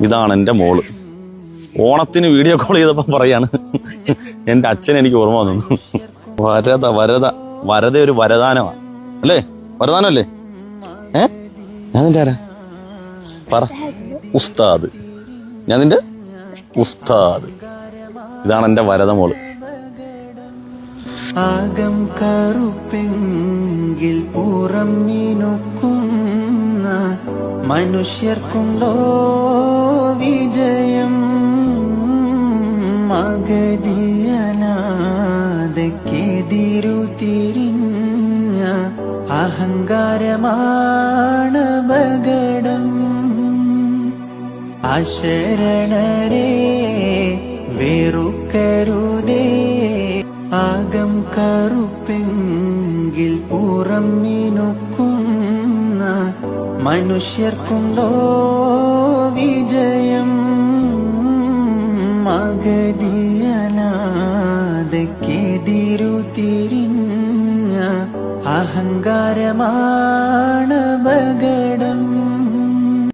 ഇതാണ് എന്റെ മോൾ. ഓണത്തിന് വീഡിയോ കോൾ ചെയ്തപ്പോൾ പറയാണ് എന്റെ അച്ഛൻ എനിക്ക് ഓർമ്മ വന്നു. വരത വരത വരത ഒരു വരദാനമാണ്. അല്ലേ? വരദാനല്ലേ ഏ? ഞാൻ നിന്റെ ആരാ? പറ. ഉസ്താദ്. ഞാൻ നിന്റെ? ഉസ്താദ്. ഇതാണ് എന്റെ വരത മോൾ. ആകം കറുപ്പെങ്കിൽ പുറം മിനുക്കുന്ന മനുഷ്യർക്കുണ്ടോ വിജയം? മകതിയനാഥക്കെതിരു തിരിഞ്ഞ അഹങ്കാരമാണ് ബഗടം അശരണരെ വെറുക്കരുതേ. ആകം കറുപ്പെങ്കിൽ പുറം മനുഷ്യർക്കുണ്ടോ വിജയം മകതിയനാഥക്കെതിരു തിരിഞ്ഞ അഹങ്കാരമാണ്